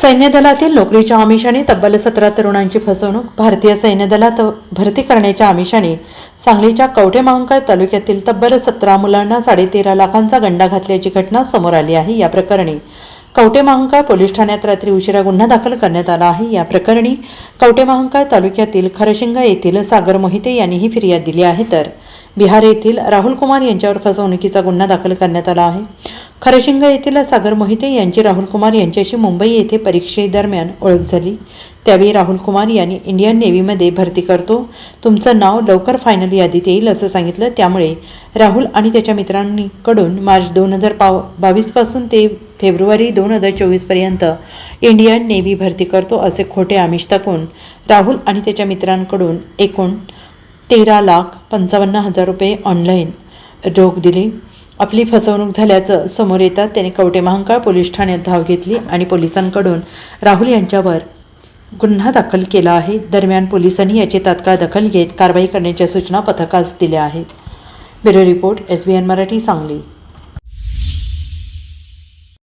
सैन्य दलातील नोकरीच्या आमिषाने तब्बल सतरा तरुणांची फसवणूक भारतीय सैन्य दलात भरती करण्याच्या आमिषाने सांगलीच्या कवठे महांकाळ तालुक्यातील तब्बल सतरा मुलांना साडेतेरा लाखांचा गंडा घातल्याची घटना समोर आली आहे. या प्रकरणी कवठे महांकाळ पोलीस ठाण्यात रात्री उशिरा गुन्हा दाखल करण्यात आला आहे. या प्रकरणी कवठे महांकाळ तालुक्यातील खरशिंगा येथील सागर मोहिते यांनी ही फिर्याद दिली आहे. तर बिहार येथील राहुल कुमार यांच्यावर फसवणुकीचा गुन्हा दाखल करण्यात आला आहे. खरशिंग येथील सागर मोहिते यांची राहुल कुमार यांच्याशी मुंबई येथे परीक्षेदरम्यान ओळख झाली. त्यावेळी राहुल कुमार यांनी इंडियन नेव्हीमध्ये भरती करतो. तुमचं नाव लवकर फायनल यादीत येईल असं सांगितलं. त्यामुळे राहुल आणि त्याच्या मित्रांकडून मार्च दोन हजार पाव बावीसपासून ते फेब्रुवारी दोन हजार चोवीसपर्यंत इंडियन नेव्ही भरती करतो असे खोटे आमिष टाकून राहुल आणि त्याच्या मित्रांकडून एकूण तेरा लाख पंचावन्न हजार रुपये ऑनलाईन रोख दिली. आपली फसवणूक झाल्याचं समोर येतात त्याने कवटे महांकाळ पोलीस ठाण्यात धाव घेतली आणि पोलिसांकडून राहुल यांच्यावर गुन्हा दाखल केला आहे. दरम्यान पोलिसांनी याची तात्काळ दखल घेत कारवाई करण्याच्या सूचना पथकास दिल्या आहेत. Bureau report S B N Marathi Sangli.